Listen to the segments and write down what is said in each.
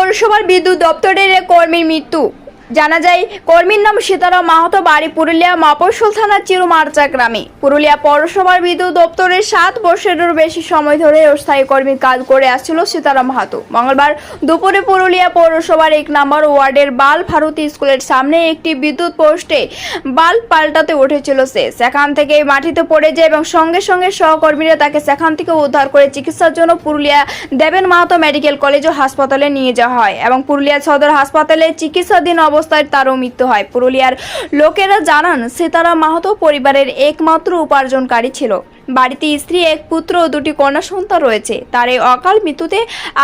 পৌরসভার বিদ্যুৎ দপ্তরের কর্মীর মৃত্যু। জানা যায়, কর্মীর নাম সীতারাম মাহাতো, বাড়ি পুরুলিয়া মাপসল থানার চিরুমারচা গ্রামে। পুরুলিয়া পৌরসভার বিদ্যুৎ দপ্তরের সাত বছরেরও বেশি সময় ধরে অস্থায়ী কর্মীর কাজ করে আসছিল সীতারাম মাহাতো। মঙ্গলবার দুপুরে পুরুলিয়া পৌরসভার এক নম্বর ওয়ার্ডের বাল ভারতী স্কুলের সামনে একটি বিদ্যুৎ পোস্টে বাল্ব পাল্টাতে উঠেছিল সে। সেখান থেকে মাটিতে পড়ে যায় এবং সঙ্গে সঙ্গে সহকর্মীরা তাকে সেখান থেকে উদ্ধার করে চিকিৎসার জন্য পুরুলিয়া দেবেন মাহাতো মেডিকেল কলেজ ও হাসপাতালে নিয়ে যাওয়া হয় এবং পুরুলিয়া সদর হাসপাতালে চিকিৎসাধীন অবস্থায় তারও মৃত্যু হয়। পুরুলিয়ার লোকেরা জানান সীতারাম মাহাতো পরিবারের একমাত্র উপার্জনকারী ছিল। বাড়িতে স্ত্রী, এক পুত্র ও দুটি কন্যা সন্তান রয়েছে। তার এই অকাল মৃত্যুতে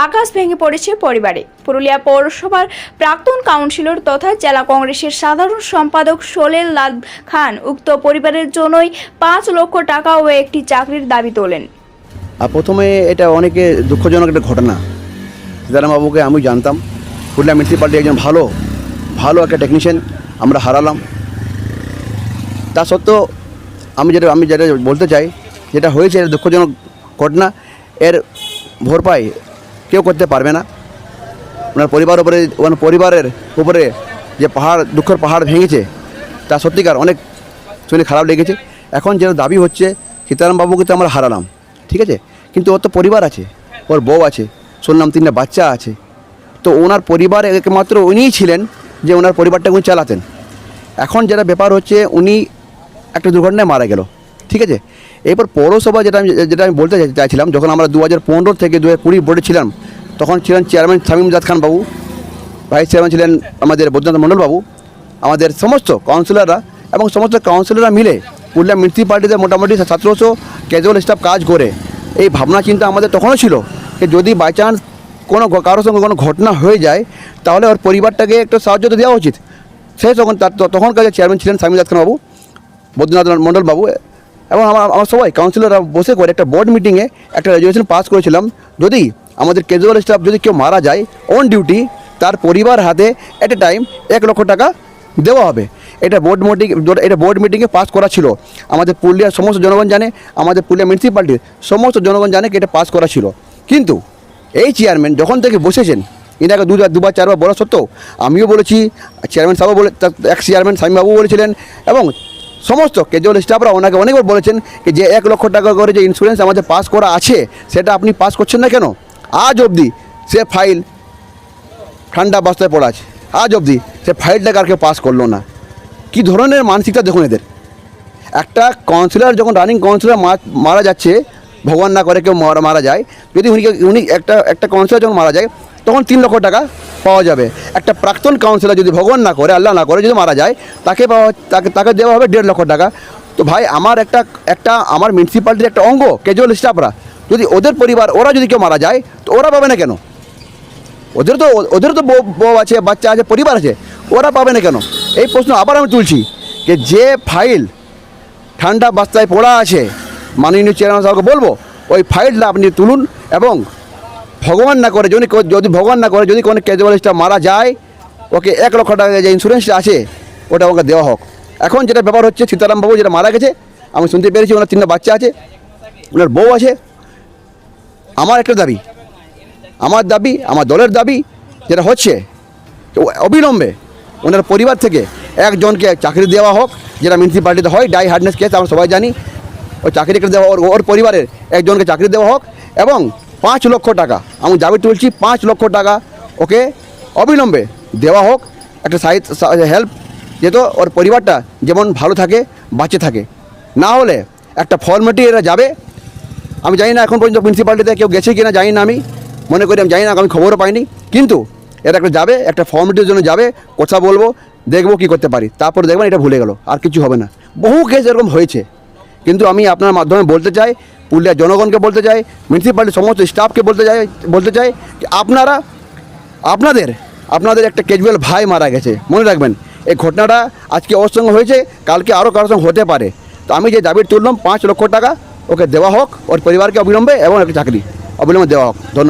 আকাশ ভেঙে পড়েছে পরিবারে। পুরুলিয়া পৌরসভার প্রাক্তন কাউন্সিলর তথা জেলা কংগ্রেসের সাধারণ সম্পাদক সোলেল লাল খান উক্ত পরিবারের জন্যই পাঁচ লক্ষ টাকা ও একটি চাকরির দাবি তোলেন। প্রথমে এটা অনেকে দুঃখজনক একটা ঘটনা। সীতারামবাবুকে আমি জানতাম। পুরুলিয়া মিউনিসিপ্যালিটি একজন ভালো ভালো একটা টেকনিশিয়ান আমরা হারালাম। তা সত্ত্বেও আমি যেটা আমি যেটা বলতে চাই, যেটা হয়েছে এটা দুঃখজনক ঘটনা, এর ভরপাই কেউ করতে পারবে না। ওনার পরিবার উপরে ওনার পরিবারের উপরে যে পাহাড় দুঃখের পাহাড় ভেঙেছে, তা সত্যিকার অনেক শুনে খারাপ লেগেছে। এখন যেটা দাবি হচ্ছে সীতারাম বাবুকে তো আমরা হারালাম, ঠিক আছে? কিন্তু ওর তো পরিবার আছে, ওর বউ আছে, শুনলাম তিনটা বাচ্চা আছে। তো ওনার পরিবার একমাত্র উনিই ছিলেন যে ওনার পরিবারটা উনি চালাতেন। এখন যেটা ব্যাপার হচ্ছে উনি একটা দুর্ঘটনায় মারা গেল, ঠিক আছে? এরপর পৌরসভা যেটা আমি যেটা আমি বলতে চাই- চাইছিলাম, যখন আমরা দু হাজার পনেরো থেকে দু হাজার কুড়ি বোর্ডে ছিলাম, তখন ছিলেন চেয়ারম্যান শামীমজাদ খান বাবু ভাইস চেয়ারম্যান ছিলেন আমাদের বৈদ্যনাথ মণ্ডল বাবু, আমাদের সমস্ত কাউন্সিলররা এবং সমস্ত কাউন্সিলররা মিলে পুরুলিয়া মিউনিসিপ্যালিটিতে মোটামুটি সতেরোশো ক্যাজুয়াল স্টাফ কাজ করে। এই ভাবনা চিন্তা আমাদের তখনও ছিল যে যদি বাই চান্স কোনো কারোর সঙ্গে কোনো ঘটনা হয়ে যায়, তাহলে ওর পরিবারটাকে একটু সাহায্য তো দেওয়া উচিত। সে তখন তার তখনকার যে চেয়ারম্যান ছিলেন স্বামীদাস খান বাবু বৈদ্যনাথ মণ্ডল বাবু এবং আমার আমার সবাই কাউন্সিলররা বসে করে একটা বোর্ড মিটিংয়ে একটা রেজুলেশন পাস করেছিলাম। যদি আমাদের ক্যাজুয়াল স্টাফ যদি কেউ মারা যায় অন ডিউটি তার পরিবার হাতে এট এ টাইম এক লক্ষ টাকা দেওয়া হবে। এটা বোর্ড মিটিং এটা বোর্ড মিটিংয়ে পাস করা ছিল। আমাদের পুরুলিয়ার সমস্ত জনগণ জানে, আমাদের পুরুলিয়া মিউনিসিপ্যালিটির সমস্ত জনগণ জানে কি এটা পাস করা ছিল। কিন্তু এই চেয়ারম্যান যখন থেকে বসেছেন এনাকে দুবার দুবার, চারবার বলা সত্ত্বেও আমিও বলেছি চেয়ারম্যান সাহেবও বলে এক্স চেয়ারম্যান স্বামীবাবু বলেছিলেন এবং সমস্ত কেজুয়াল স্টাফরা ওনাকে অনেকবার বলেছেন যে এক লক্ষ টাকা করে যে ইন্স্যুরেন্স আমাদের পাস করা আছে, সেটা আপনি পাস করছেন না কেন? আজ অবধি সে ফাইল ঠান্ডা বাস্তায় পড়া আছে। আজ অবধি সে ফাইলটাকে আর কেউ পাস করল না। কী ধরনের মানসিকতা দেখুন এদের? একটা কাউন্সিলর যখন রানিং কাউন্সিলর মারা যাচ্ছে ভগবান না করে কেউ মারা যায়। যদি উনি উনি একটা একটা কাউন্সিলর যখন মারা যায়, তখন তিন লক্ষ টাকা পাওয়া যাবে। একটা প্রাক্তন কাউন্সিলর যদি ভগবান না করে, আল্লাহ না করে, যদি মারা যায়, তাকে পাওয়া তাকে তাকে দেওয়া হবে দেড় লক্ষ টাকা। তো ভাই, আমার একটা একটা আমার মিউনিসিপ্যালিটির একটা অঙ্গ ক্যাজুয়াল স্টাফরা যদি ওদের পরিবার, ওরা যদি কেউ মারা যায়, তো ওরা পাবে না কেন? ওদের তো ওদের তো বউ আছে, বাচ্চা আছে, পরিবার আছে, ওরা পাবে না কেন? এই প্রশ্ন আবার আমি তুলছি, যে যে ফাইল ঠান্ডা বাস্তায় পড়া আছে মাননীয় চেয়ারম্যান সাহেবকে বলব, ওই ফাইলটা আপনি তুলুন এবং ভগবান না করে যদি যদি ভগবান না করে, যদি কোনো ক্যাজুয়ালিস্টটা মারা যায়, ওকে এক লক্ষ টাকা যে ইন্স্যুরেন্সটা আছে, ওটা ওকে দেওয়া হোক। এখন যেটা ব্যাপার হচ্ছে, সীতারাম বাবু যেটা মারা গেছে, আমি শুনতে পেরেছি, ওনার তিনটা বাচ্চা আছে, ওনার বউ আছে। আমার একটা দাবি, আমার দাবি, আমার দলের দাবি যেটা হচ্ছে অবিলম্বে ওনার পরিবার থেকে একজনকে চাকরি দেওয়া হোক, যেটা মিউনিসিপ্যালিটিতে হয়, ডাই হার্ডনেস কেস আমরা সবাই জানি ওই চাকরিকে দেওয়া, ওর ওর পরিবারের একজনকে চাকরি দেওয়া হোক এবং পাঁচ লক্ষ টাকা, আমি দাবি তুলছি, পাঁচ লক্ষ টাকা ওকে অবিলম্বে দেওয়া হোক, একটা সাহিত্য হেল্প যেহেতু ওর পরিবারটা যেমন ভালো থাকে, বাঁচে থাকে। না হলে একটা ফর্মালিটি এরা যাবে। আমি জানি না এখন পর্যন্ত মিউনিসিপ্যালিটিতে কেউ গেছে কি না জানি না আমি। মনে করি আমি জানি না, আমি খবরও পাইনি। কিন্তু এরা একটা যাবে, একটা ফর্মালিটির জন্য যাবে, কথা বলব, দেখব কি করতে পারি। তারপর দেখবেন এটা ভুলে গেল, আর কিছু হবে না। বহু কেস এরকম হয়েছে। কিন্তু আমি আপনার মাধ্যমে বলতে চাই পুরুলিয়ার জনগণকে বলতে চাই মিউনিসিপ্যালিটির সমস্ত স্টাফকে বলতে চাই বলতে চাই আপনারা, আপনাদের আপনাদের একটা ক্যাজুয়াল ভাই মারা গেছে। মনে রাখবেন, এই ঘটনাটা আজকে ওর সঙ্গে হয়েছে, কালকে আরও কারোর সঙ্গে হতে পারে। তো আমি যে দাবি তুললাম, পাঁচ লক্ষ টাকা ওকে দেওয়া হোক, ওর পরিবারকে অবিলম্বে এবং একটা চাকরি অবিলম্বে দেওয়া হোক। ধন্যবাদ।